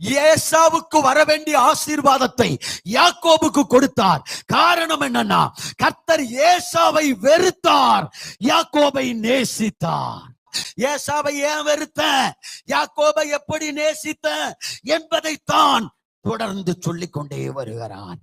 ஏசாவுக்கு வர வேண்டிய ஆசீர்வாதத்தை யாக்கோபுக்கு கொடுத்தார். காரணம் என்னன்னா கர்த்தர் ஏசாவை வெறுத்தார். யாக்கோபை நேசித்தார். ஏசாவை ஏன் வெறுத்த யாக்கோபை எப்படி நேசித்த என்பதைத்தான் தொடர்ந்து சொல்லிக் கொண்டே வருகிறான்.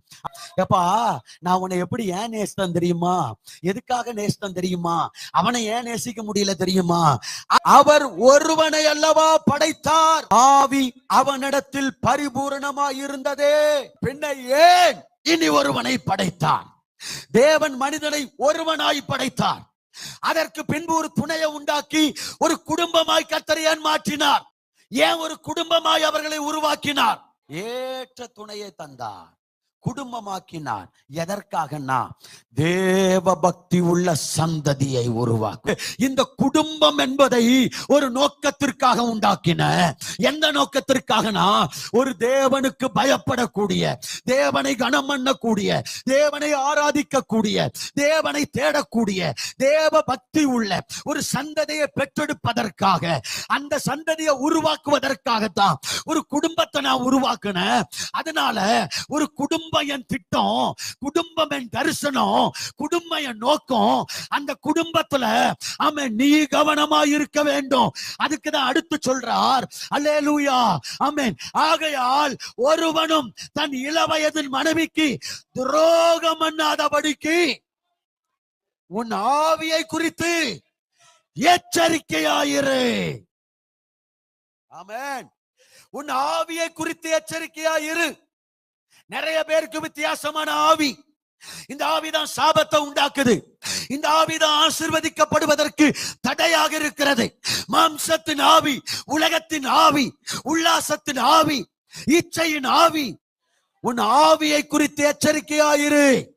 எப்பா நான் உன்னை எப்படி ஏன் நேசித்தேன் தெரியுமா? எதுக்காக நேசித்தன் தெரியுமா? அவனை ஏன் நேசிக்க முடியல தெரியுமா? அ- அவர் ஒருவனை அல்லவா படைத்தார். ஆவி அவனிடத்தில் பரிபூரணமா இருந்ததே பின்ன ஏன் இனி ஒருவனை படைத்தார் தேவன் மனிதனை ஒருவனாய் படைத்தார். அதற்கு பின்பு ஒரு துணையை உண்டாக்கி ஒரு குடும்பமாய் கத்தரையான் மாற்றினார்? ஏன் ஒரு குடும்பமாய் அவர்களை உருவாக்கினார்? ஏற்ற துணையை தந்தார் குடும்பமாக்கினார் எதற்காகனா தேவ பக்தி உள்ள சந்ததியை உருவாக்க. இந்த குடும்பம் என்பதை ஒரு நோக்கத்திற்காக உண்டாக்கின. எந்த நோக்கத்திற்காகனா ஒரு தேவனுக்கு பயப்படக்கூடிய தேவனை கனம் பண்ணக்கூடிய தேவனை ஆராதிக்கக்கூடிய தேவனை தேடக்கூடிய தேவ பக்தி உள்ள ஒரு சந்ததியை பெற்றெடுப்பதற்காக அந்த சந்ததியை உருவாக்குவதற்காகத்தான் ஒரு குடும்பத்தை நான் உருவாக்குனேன் அதனால ஒரு குடும்ப குடும்பம் என் திட்டம் குடும்பம் என் தரிசனம் குடும்பம் என் நோக்கம் அந்த குடும்பத்துல ஆமென் நீ கவனமா இருக்க வேண்டும். அதுக்குதான் அடுத்து சொல்றார் அல்லேலூயா அமேன் ஆகையால் ஒருவனும் தன் இளவயதின் மனைவிக்கு துரோகம் பண்ணாதபடிக்கு உன் ஆவியை குறித்து எச்சரிக்கையாயிரு. ஆமேன். உன் ஆவியை குறித்து எச்சரிக்கையாயிரு. நிறைய பேருக்கு வித்தியாசமான ஆவி. இந்த ஆவிதான் சாபத்தை உண்டாக்குது. இந்த ஆவிதான் ஆசிர்வதிக்கப்படுவதற்கு தடையாக இருக்கிறது. மாம்சத்தின் ஆவி உலகத்தின் ஆவி உல்லாசத்தின் ஆவி இச்சையின் ஆவி. உன் ஆவியை குறித்து எச்சரிக்கையாயிரு.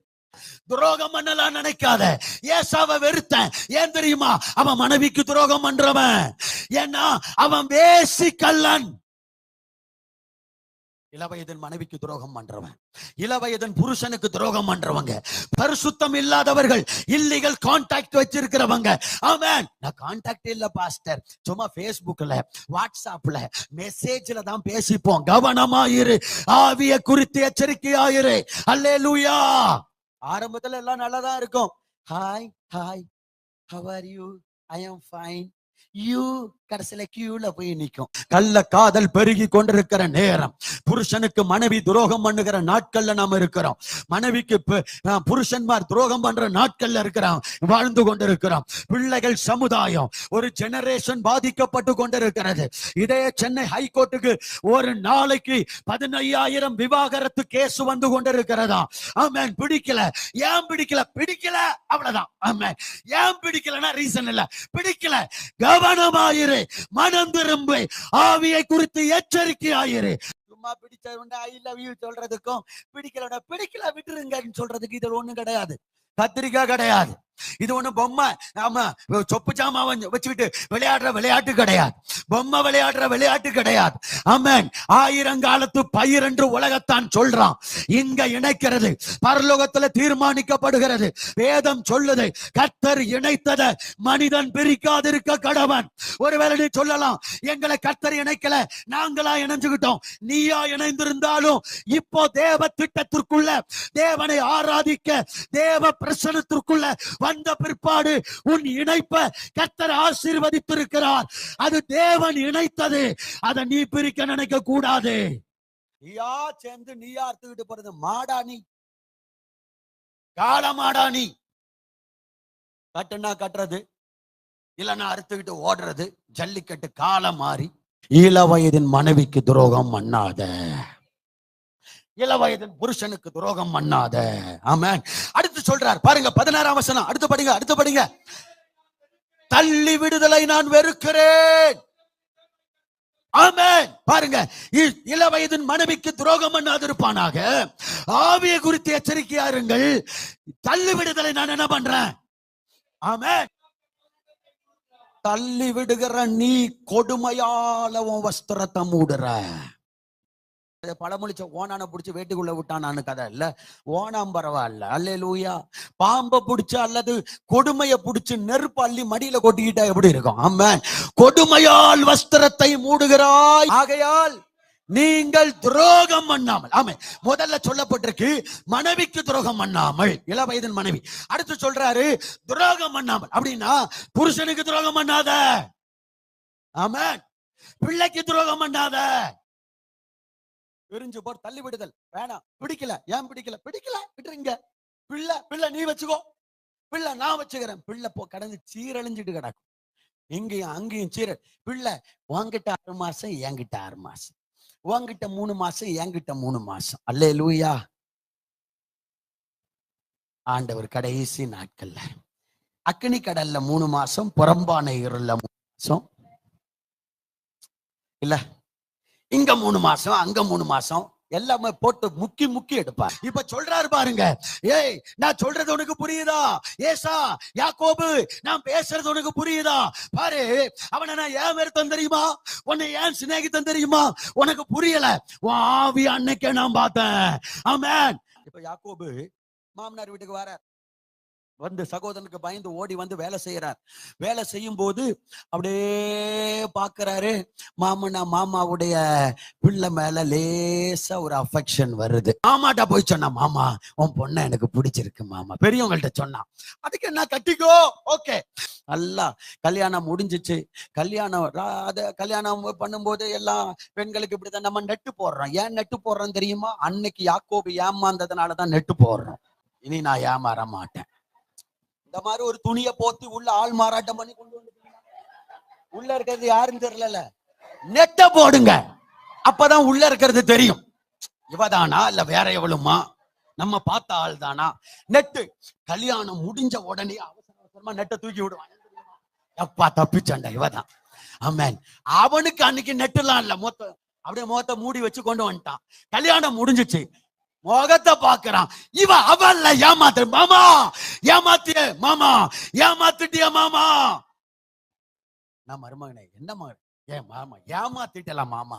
துரோகம் பண்ணலாம் நினைக்காத. ஏசாவை வெறுத்தேன். ஏன் தெரியுமா? அவன் மனைவிக்கு துரோகம் பண்றவன். ஏன்னா அவன் வேசி கல்லன் இளவயதன் மனைவிக்கு துரோகம் பண்றவன். இளவயதன் புருஷனுக்கு துரோகம் பண்றவங்க. பரிசுத்தம் இல்லாதவர்கள் இல்லீகல் கான்டாக்ட் வச்சிருக்கிறவங்க. ஆமென் நான் கான்டாக்ட் இல்ல பாஸ்டர் சும்மா பேஸ்புக்ல வாட்ஸ்அப்ல மெசேஜ்ல தான் பேசிப்போம். கவனமா இரு ஆவிய குறித்து எச்சரிக்கையாயிரு. அல்லேலூயா ஆரம்பத்துல எல்லாம் நல்லாதான் இருக்கும். Hi hi how are you I am fine you கடைசியில கியூல போய் நிக்கும். கள்ள காதல் பெருகி கொண்டிருக்கிற நேரம். புருஷனுக்கு மனைவி துரோகம் பண்ணுகிற நாட்கள்ல நாம இருக்கிறோம். மனைவிக்கு புருஷன்மார் துரோகம் பண்ற நாட்கள்ல இருக்கிறோம். வாழ்ந்து கொண்டிருக்கிறோம். பிள்ளைகள் சமுதாயம் ஒரு ஜெனரேஷன் பாதிக்கப்பட்டு கொண்டிருக்கிறது. இதே சென்னை ஹைகோர்ட்டுக்கு ஒரு நாளைக்கு பதினையாயிரம் விவாகரத்து கேஸ் வந்து கொண்டிருக்கிறதா? ஆமென் பிடிக்கல. ஏன் பிடிக்கல? பிடிக்கல. அவ்வளவுதான். ஆமென் ஏன் பிடிக்கலன்னா ரீசன் இல்ல. பிடிக்கல. கவனமாயிரு. மனம் திரும்பு. ஆவியை குறித்து எச்சரிக்கை ஆயிரு சும்மா பிடிச்ச ஐ லவ் யூ சொல்றதுக்கும் பிடிக்கல பிடிக்கல விட்டுருங்கன்னு சொல்றதுக்கு இது ஒண்ணும் கிடையாது. கத்திரிக்காய் கிடையாது. இது ஒண்ணு பொம்மை. ஆமா சொப்பு சாமான் வச்சுக்கிட்டு விளையாடுற விளையாட்டு கிடையாது. பொம்மை விளையாடுற விளையாட்டு கிடையாது. ஆமென். ஆயிரங்காலத்து பயிர் என்று உலகத்தான் சொல்றான். இங்க இணைக்கிறது பரலோகத்துல தீர்மானிக்கப்படுகிறது. வேதம் சொல்லுது கர்த்தர் இணைத்தத மனிதன் பிரிக்காதிருக்க கடவன். ஒருவேளை நீ சொல்லலாம் எங்களை கர்த்தர் இணைக்கல நாங்களா இணைஞ்சுக்கிட்டோம். நீயா இணைந்திருந்தாலும் இப்போ தேவ திட்டத்திற்குள்ள தேவனை ஆராதிக்க தேவ பிரசனத்திற்குள்ள வந்த பிற்பாடு உன் இணைப்ப கர்த்தர் ஆசீர்வதித்திருக்கிறார். அது தேவன் இணைத்தது. அதை நீ பிரிக்க நினைக்க கூடாது. நீயா சேர்ந்து நீயா அறுத்துக்கிட்டு போறது? மாடா நீ. காலமாடா நீ. கட்டுனா கட்டுறது இல்லைன்னா அறுத்துக்கிட்டு ஓடுறது. ஜல்லிக்கட்டு காலம் மாறி. இள வயதின் மனைவிக்கு துரோகம் பண்ணாத. இள வயதின் புருஷனுக்கு துரோகம் பண்ணாத. ஆமேன். சொல்றார். பாருங்க பதினாறாம் வசனம். அடுத்து படிங்க அடுத்து படிங்க. தள்ளி விடுதலை நான் வெறுக்கிறேன். ஆமென். பாருங்க இள வயதின் மனைவிக்கு துரோகம் பண்ணாதிருப்பானாக. ஆவியை குறித்து எச்சரிக்கையா இருங்கள். தள்ளி விடுதலை நான் என்ன பண்றேன்? ஆமென். தள்ளி விடுகிற நீ கொடுமையால உன் வஸ்திரத்தை மூடுற. இது பழமொழிச்ச ஓனான புடிச்சு வேட்டுக்குள்ள விட்டானான்னு கதை இல்ல. ஓனாம் பரவாயில்ல. அல்ல லூயா பாம்பை புடிச்சு அல்லது கொடுமைய புடிச்சு நெருப்பு அள்ளி மடியில கொட்டிக்கிட்டா எப்படி இருக்கும்? ஆமா கொடுமையால் வஸ்திரத்தை மூடுகிறாய். ஆகையால் நீங்கள் துரோகம் பண்ணாமல். ஆமை முதல்ல சொல்லப்பட்டிருக்கு மனைவிக்கு துரோகம் பண்ணாமல். இள வயதின் மனைவி. அடுத்து சொல்றாரு துரோகம் பண்ணாமல். அப்படின்னா புருஷனுக்கு துரோகம் பண்ணாத. ஆமா பிள்ளைக்கு துரோகம் பண்ணாத. எரிஞ்சு போர் தள்ளி விடுதல் வேணாம். பிடிக்கல. ஏன் பிடிக்கல? பிடிக்கல. விட்டுருங்க. பிள்ளை பிள்ளை நீ வச்சுக்கோ. பிள்ளை நான் வச்சுக்கிறேன். பிள்ளை போ கடந்து சீரழிஞ்சிட்டு கிடக்கும். இங்கேயும் அங்கேயும் சீரல் பிள்ளை உங்ககிட்ட ஆறு மாசம் என்கிட்ட ஆறு மாசம். உங்ககிட்ட மூணு மாசம் என்கிட்ட மூணு மாசம். அல்லே லூயா ஆண்டவர் கடைசி நாட்கள்ல. அக்னி கடல்ல மூணு மாசம் புறம்பான இருள மூணு மாசம். இல்ல. இங்க மூணு மாசம் அங்க மூணு மாசம் எல்லாமே போட்டு முக்கி முக்கி எடுப்பார். இப்ப சொல்றாரு பாருங்க. ஏய் நான் சொல்றது உனக்கு புரியுதா? ஏசா யாக்கோபு நான் பேசுறது உனக்கு புரியுதா? பாரு அவனை நான் ஏன் வெறுத்தன் தெரியுமா? உன்னை ஏன் சிநேகித்தன் தெரியுமா? உனக்கு புரியல. உன் ஆவி அன்னைக்கே நான் பார்த்தேன். ஆமேன். இப்ப யாக்கோபு மாமனார் வீட்டுக்கு வர வந்து சகோதரனுக்கு பயந்து ஓடி வந்து வேலை செய்யறார். வேலை செய்யும் போது அப்படியே பாக்குறாரு மாமனா மாமாவுடைய பிள்ளை மேல லேசா ஒரு அஃபெக்ஷன் வருது. மாமாட்டா போய் சொன்னா மாமா உன் பொண்ணை எனக்கு பிடிச்சிருக்கு மாமா. பெரியவங்கள்ட்ட சொன்னான் அதுக்கு என்ன கட்டிக்கோ? ஓகே. நல்லா கல்யாணம் முடிஞ்சிச்சு. கல்யாணம் ரா- கல்யாணம் பண்ணும்போது எல்லாம் பெண்களுக்கு இப்படிதான் நம்ம நெட்டு போடுறோம். ஏன் நெட்டு போடுறோம் தெரியுமா? அன்னைக்கு யாக்கோபு ஏமாந்ததுனாலதான் நெட்டு போடுறோம். இனி நான் ஏமாற மாட்டேன். இந்த மாதிரி ஒரு துணியை போத்தி உள்ள ஆள் மாறாட்டம் பண்ணி கொண்டு வந்து உள்ள இருக்கிறது யாருன்னு தெரியல நெட்ட போடுங்க. அப்பதான் உள்ள இருக்கிறது தெரியும். இவதானா இல்ல வேற எவ்வளவுமா? நம்ம பார்த்த ஆள் தானா நெட்டு. கல்யாணம் முடிஞ்ச உடனே அவசர அவசரமா நெட்டை தூக்கி விடுவான். எப்பா தப்பிச்சாண்டா இவதான். அம்மேன் அவனுக்கு அன்னைக்கு நெட்டுலாம் இல்ல. மொத்த அப்படியே முகத்தை மூடி வச்சு கொண்டு வந்துட்டான். கல்யாணம் முடிஞ்சுச்சு. முகத்தை பாக்குறான் இவ அவல்ல ஏமாத்து மாமா ஏமாத்திய மாமா ஏமாத்துட்டிய மாமா. நான் மருமகனே என்ன மகன்? ஏன் மாமா ஏமாத்திட்டலாம் மாமா.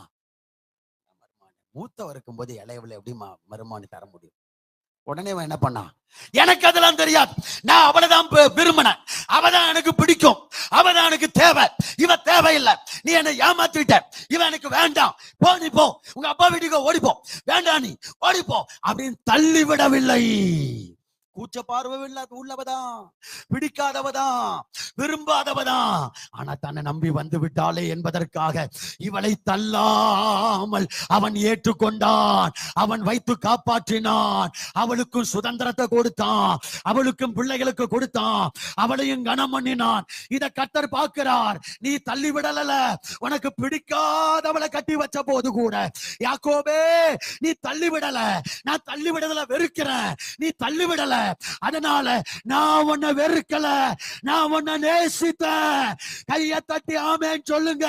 மருமகனே, மூத்தவர் இருக்கும்போது இளையவளை எப்படி மா மருமானு தர முடியும்? உடனே அவன் என்ன பண்ணான்? எனக்கு அதெல்லாம் தெரியாது. நான் அவளைதான் பி- விரும்பினேன். அவதான் எனக்கு பிடிக்கும். அவதான் எனக்கு தேவை. இவ தேவையில்லை. நீ என்னை ஏமாத்திட்ட. இவன் எனக்கு வேண்டாம். போ நீ போ. உங்க அப்பா வீட்டுக்கு ஓடிப்போ. வேண்டாம் நீ. ஓடிப்போ. அப்படின்னு தள்ளி விடவில்லை கூச்ச பார்வை உள்ளவதான் பிடிக்காதவதான் விரும்பாதவதான். ஆனா தன்னை நம்பி வந்து விட்டாளே என்பதற்காக இவளை தள்ளாமல் அவன் ஏற்றுக்கொண்டான். அவன் வைத்து காப்பாற்றினான். அவளுக்கும் சுதந்திரத்தை கொடுத்தான். அவளுக்கும் பிள்ளைகளுக்கு கொடுத்தான். அவளையும் கனம் பண்ணினான். இத கத்தர் பார்க்கிறார். நீ தள்ளிவிடல உனக்கு பிடிக்காதவளை கட்டி வச்ச போது கூட யாக்கோபே நீ தள்ளி விடல நான் தள்ளி விடல வெறுக்கிறேன். நீ தள்ளி விடல அதனால நான் உன்னை வெறுக்கல நான் உன்னை நேசித்தேன். கைய தட்டி ஆமேன்னு சொல்லுங்க.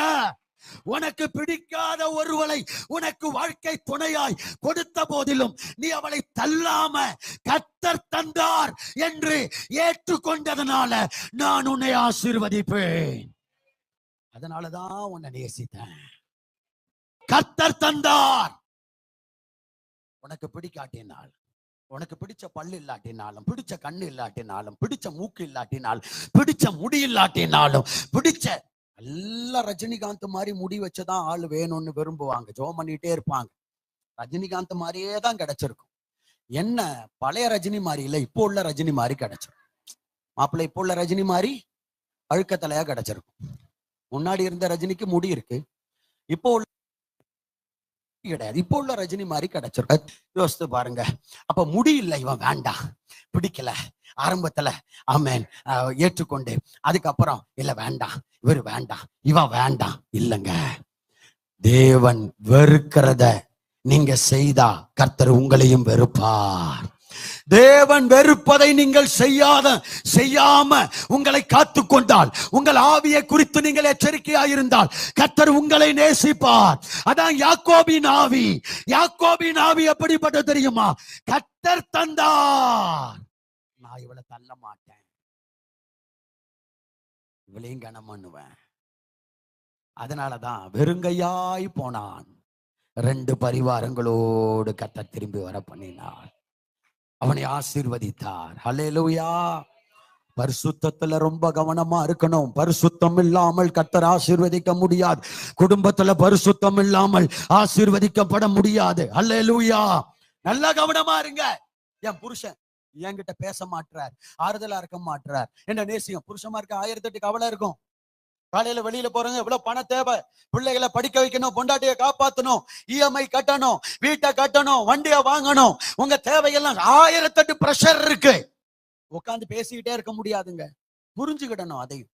உனக்கு பிடிக்காத ஒருவளை உனக்கு வாழ்க்கை துணையாய் கொடுத்த போதிலும் நீ அவளை தள்ளாம கத்தர் தந்தார் என்று ஏற்றுக்கொண்டதனால நான் உன்னை ஆசீர்வதிப்பேன். அதனாலதான் உன்னை நேசித்தேன். கத்தர் தந்தார். உனக்கு பிடிக்காட்டினால் உனக்கு பிடிச்ச பல்லு இல்லாட்டினாலும் பிடிச்ச கண்ணு இல்லாட்டினாலும் பிடிச்ச மூக்கு இல்லாட்டினாலும் பிடிச்ச முடி இல்லாட்டினாலும் பிடிச்ச எல்லாம் ரஜினிகாந்த் மாதிரி முடி வச்சுதான் ஆள் வேணும்னு விரும்புவாங்க. ஜோம் பண்ணிட்டே இருப்பாங்க. ரஜினிகாந்த் மாதிரியே தான் கிடைச்சிருக்கும். என்ன பழைய ரஜினி மாதிரி இல்லை இப்போ உள்ள ரஜினி மாதிரி கிடைச்சிருக்கும் மாப்பிள்ளை இப்போ உள்ள ரஜினி மாதிரி அழுக்க தலையா கிடைச்சிருக்கும். முன்னாடி இருந்த ரஜினிக்கு முடி இருக்கு. இப்போ உள்ள கிடையாது. இப்போ உள்ள ரஜினி மாதிரி கிடைச்சிருக்க. யோசித்து பாருங்க. அப்ப முடியல இவன் வேண்டாம். பிடிக்கல. ஆரம்பத்துல ஆமேன் ஆஹ், ஏற்றுக்கொண்டு. அதுக்கப்புறம் இல்ல வேண்டாம். இவர் வேண்டாம். இவன் வேண்டாம். இல்லைங்க. தேவன் வெறுக்கிறத நீங்க செய்தா கர்த்தர் உங்களையும் வெறுப்பார். தேவன் வெறுப்பதை நீங்கள் செய்யாத செய்யாம உங்களை காத்து கொண்டால் உங்கள் ஆவியை குறித்து நீங்கள் எச்சரிக்கையாயிருந்தால் கத்தர் உங்களை நேசிப்பார். அதான் யாக்கோபின் ஆவி. யாக்கோபின் ஆவி எப்படிப்பட்ட தெரியுமா? கத்தர் தந்தார். நான் இவளை தள்ள மாட்டேன். இவளையும் கனம் பண்ணுவேன். அதனாலதான் வெறுங்கையாய் போனான். ரெண்டு பரிவாரங்களோடு கத்த திரும்பி வர பண்ணினான் அவனை ஆசீர்வதித்தார். லூயா பரிசுத்தத்துல ரொம்ப கவனமா இருக்கணும். பரிசுத்தம் இல்லாமல் கத்தர் ஆசீர்வதிக்க முடியாது. குடும்பத்துல பரிசுத்தம் இல்லாமல் ஆசீர்வதிக்கப்பட முடியாது. அல்லேலூயா நல்லா கவனமா இருங்க. என் புருஷன் என்கிட்ட பேச மாட்டார் ஆறுதலா இருக்க மாட்டார் என்ன நேசியம்? புருஷமா இருக்க ஆயிரத்தி எட்டு கவலை இருக்கும். காலையில வெளியில போறவங்க இவ்வளவு பணம் தேவை? பிள்ளைகளை படிக்க வைக்கணும் பொண்டாட்டிய காப்பாத்தணும் இஎம்ஐ கட்டணும் வீட்டை கட்டணும் வண்டியை வாங்கணும். உங்க தேவையெல்லாம் ஆயிரத்தெட்டு பிரஷர் இருக்கு. உட்காந்து பேசிக்கிட்டே இருக்க முடியாதுங்க. புரிஞ்சுக்கிடணும் அதையும்.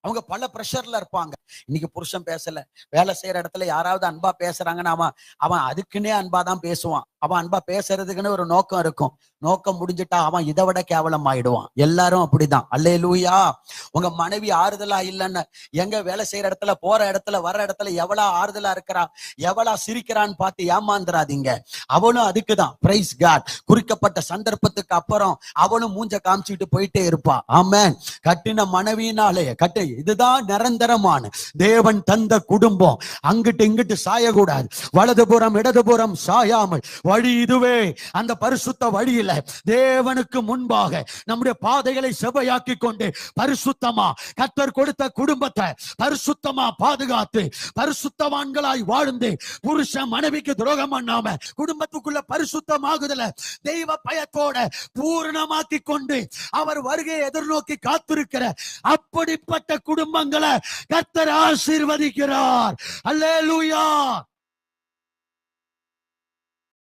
அவங்க பல ப்ரெஷர்ல இருப்பாங்க. இன்னைக்கு புருஷன் பேசல. வேலை செய்யற இடத்துல யாராவது அன்பா பேசுறாங்கன்னா அவன் அவன் அதுக்குன்னே அன்பா தான் பேசுவான். அவன் அன்பா பேசுறதுக்குன்னு ஒரு நோக்கம் இருக்கும். நோக்கம் முடிஞ்சிட்டா அவன் இதை விட கேவலம் ஆயிடுவான் எல்லாரும் அப்படிதான். அல்லே லூயா உங்க மனைவி ஆறுதலா இல்லைன்னு எங்க வேலை செய்யற இடத்துல போற இடத்துல வர்ற இடத்துல எவ்வளவு ஆறுதலா இருக்கிறா எவ்வளவு சிரிக்கிறான்னு பார்த்து ஏமாந்துறாதீங்க. அவளும் அதுக்குதான். பிரைஸ் காட் குறிக்கப்பட்ட சந்தர்ப்பத்துக்கு அப்புறம் அவளும் மூஞ்ச காமிச்சுட்டு போயிட்டே இருப்பா. ஆமே கட்டின மனைவினாலே கட்டு இதுதான் நிரந்தரமான தேவன் தந்த குடும்பம். அங்கிட்டு இங்கிட்டு சாயக்கூடாது. வலதுபுறம் இடதுபுறம் சாயாமல். வழி இதுவே. அந்த பரிசுத்த வழியில தேவனுக்கு முன்பாக நம்முடைய பாதைகளை செவையாக்கி கொண்டு பரிசுத்தமா கத்தர் கொடுத்த குடும்பத்தை பரிசுத்தமா பாதுகாத்து பரிசுத்தவான்களாய் வாழ்ந்து புருஷ மனைவிக்கு துரோகம் பண்ணாம குடும்பத்துக்குள்ள பரிசுத்தமாகுதல தெய்வ பயத்தோட பூரணமாக்கி கொண்டு அவர் வருகையை எதிர்நோக்கி காத்திருக்கிற அப்படிப்பட்ட குடும்பங்களை கத்தர் ஆசீர்வதிக்கிறார். அல்லேலூயா.